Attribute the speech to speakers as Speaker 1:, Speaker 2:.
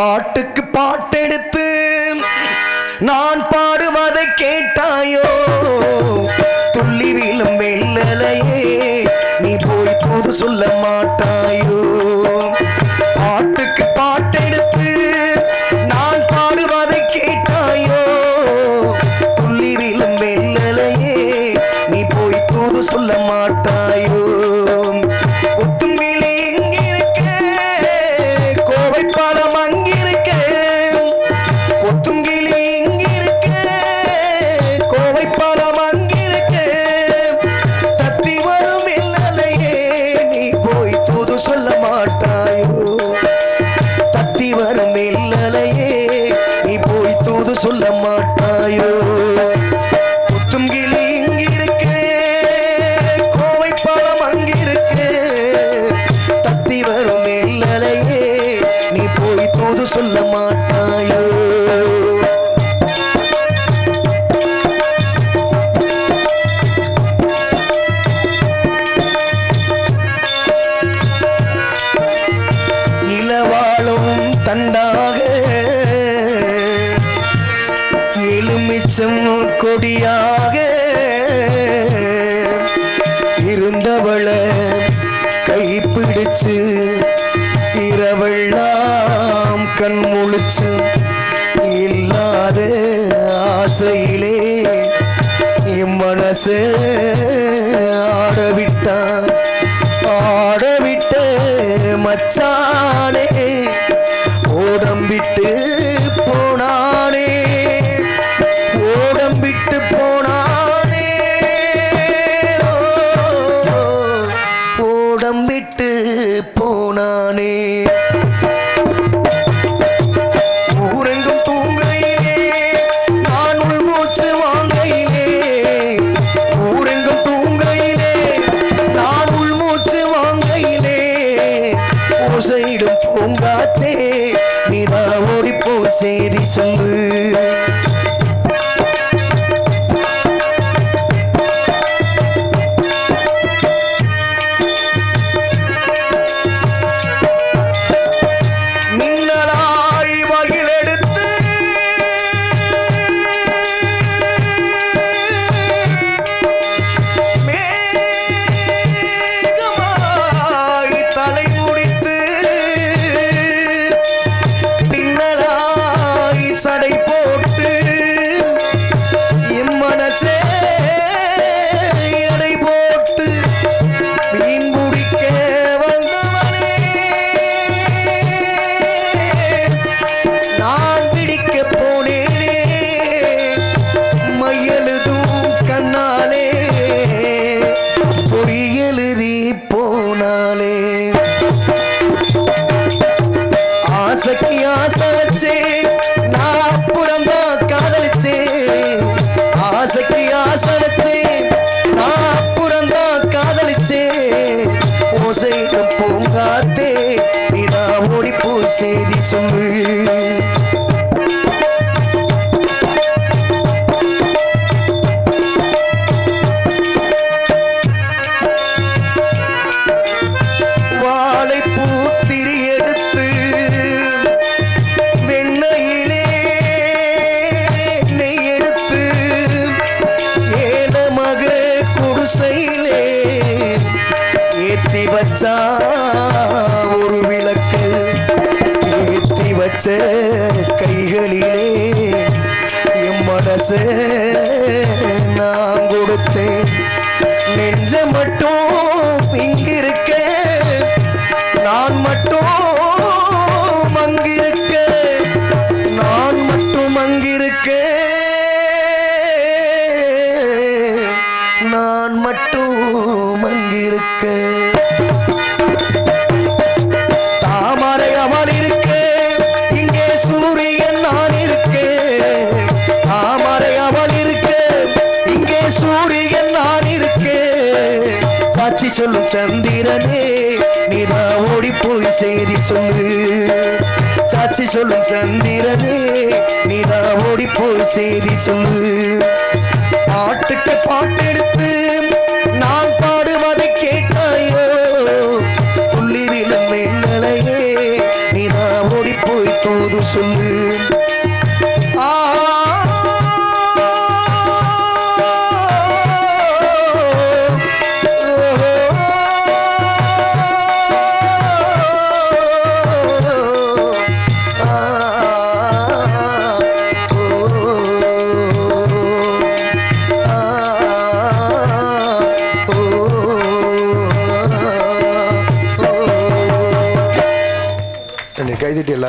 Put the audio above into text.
Speaker 1: பாட்டுக்கு பாட்டெடுத்து நான் பாடுவதை கேட்டாயோ? துள்ளி வீழும் வெள்ளலையே நீ போய் தூது சொல்ல மாட்டாயோ? பாட்டுக்கு பாட்டெடுத்து நான் பாடுவதை கேட்டாயோ? துள்ளி விழும் வெள்ளலையே நீ போய் தூது சொல்ல மாட்டாயோ தண்டாக. எலுமிச்சம் கொடியாக. இருந்தவளை கைப்பிடிச்சு இரவெல்லாம் கண் முழிச்சு இல்லாத ஆசையிலே என் மனசு ஆடவிட்டான். ஆடவிட்ட மச்சானே. விட்டு போனா பார்த்தே நீதான் ஓடிப்போ செய்தி சொல்லு ஆசைக்கு ஆசை வச்சு நான் அப்புறம் தான் ஓசையிடம் பூங்காத்தே நீதா ஓடிப்போ செய்தி சொல்லு. ஏத்தி கைகளிலே என் மனசு நான் கொடுத்தேன். நெஞ்ச மட்டும் இங்கிருக்க நான் மட்டும் அங்கிருக்க நான் மட்டும் அங்கிருக்க நான் மட்டும் அங்கிருக்கேன். சாட்சி சொல்லும் சந்திரனே நீதா ஓடி போய் செய்தி சொல்லு. சாட்சி சொல்லும் சந்திரனே நீதா ஓடி போய் செய்தி சொல்லு. பாட்டுக்கு பாட்டெடுத்து நான் பாடுவதை கேட்டாயோ? துள்ளி விழும் மின்னலையே நீ நான் ஓடி போய் தூது சொல்லு. jadi lah.